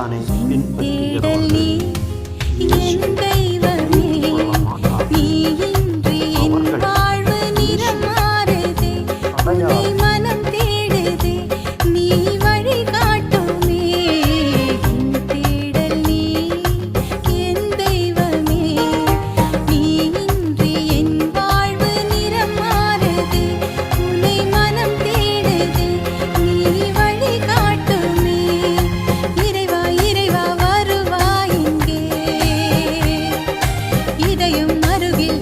ஞான இன்பத்துகிறவர்கள் இதயம் அருகில்